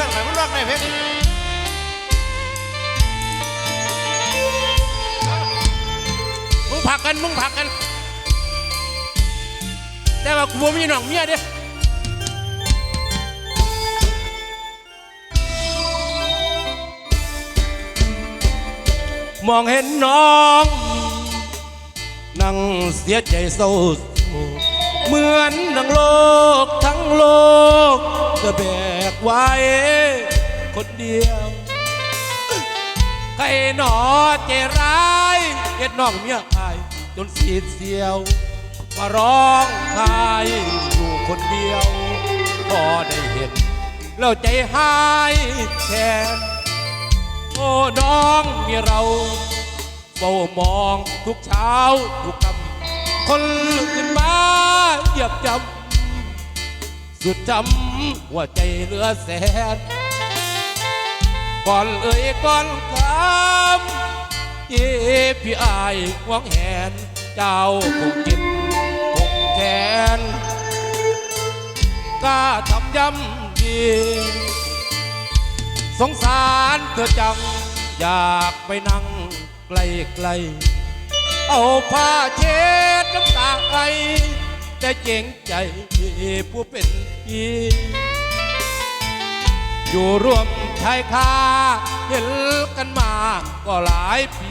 พื่อนไปมันรอดได้เพชรมึงผักกันมึงผักกัน แต่ว่ากูบ่มีน้องเมียเด้มองเห็นน้อง นั่งเสียใจเศร้าเหมือนดังโลกทั้งโลกจะแบก ไว้คนเดียว ใครหนอใจร้ายเฮ็ดน้องเมียอายจนสีดเสียว มาร้องไห้อยู่คนเดียว พอได้เห็น แล้วใจหายแทนโอ้น้องมีเราเฝ้ามองทุกเช้าทุกคำคนอื่นมาเหยียบจำ สุดจำหัวใจเหลือแสน ก่อนเอ่ยก่อนคำเย่พี่อายหวงแหน เจ้าคงกินคงแขนกล้าทำย้ำดีสงสารเธอจัง อยากไปนั่งไกลๆเอาผ้าเช็ดน้ำตาไอ แต่เจงใจผู้เป็นพี่อยู่ร่วมชายคาเห็นกันมาก็หลายปี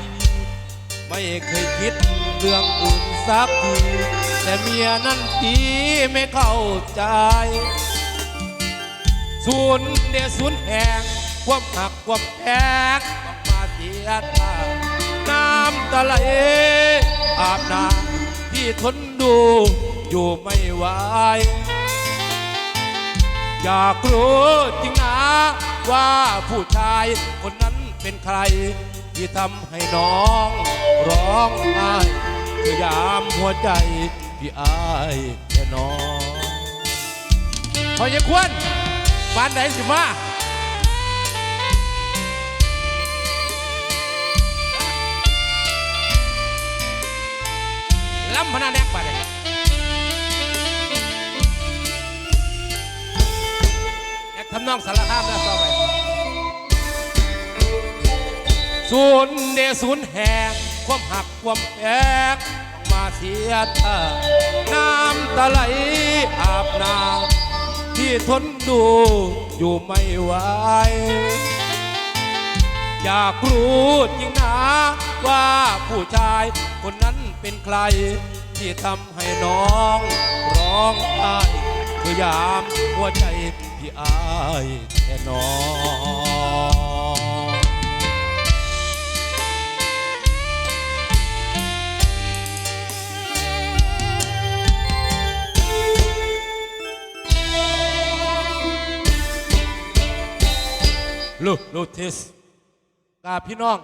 ไม่เคยคิดเรื่องอื่นสักทีแต่เมียนั้นดีไม่เข้าใจศูนย์เดศูนย์แห่งความหักความแพงต้องมาเสียทางน้ำตาไหลอาบน้ำที่ทนดู อยู่ไม่ไหวอยากรู้จริงนะว่าผู้ชายคนนั้นเป็นใคร ที่ทำให้น้องร้องไห้คือยามหัวใจพี่อายแค่น้องพอจะควรปานไหนสิมาล้ำพนาแนกปานไหน นองสารคามนะต่อไปศูนย์เดศูนย์แห่งความหักความแต้องมาเสียเธอน้ำตาไหลอาบน้ำที่ทนดูอยู่ไม่ไหวอยากรู้จริงนะว่าผู้ชายคนนั้นเป็นใคร ที่ทำให้น้อง ร้องไห้เพื่อยามหัวใจ พี่อายแค่น้องลูลูทิสกาพี่น้อง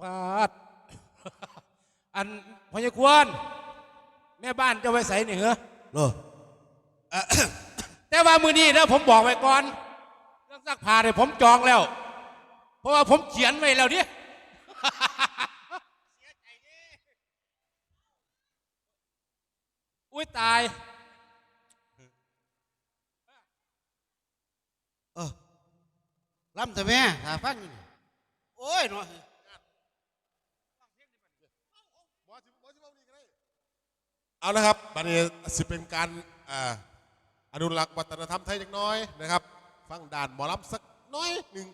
ปาดอันพญควรแม่บ้านจะไว้ใส่นี่เหรอเหรอ แต่ว่ามือนี้นะผมบอกไว้ก่อนเรื่องซักผ้าเนี่ยผมจองแล้ว เพราะว่าผมเขียนไว้แล้วเนี่ยอุ้ยตายเออลำแต่แม่หาฟังอยู่นี่โอ้ยเนาะเอาละครับบัดนี้สิเป็นการอ่า อนุรักษ์วัฒนธรรมไทยจักน้อยนะครับ ฟังด่านหมอลำสักน้อยหนึ่ง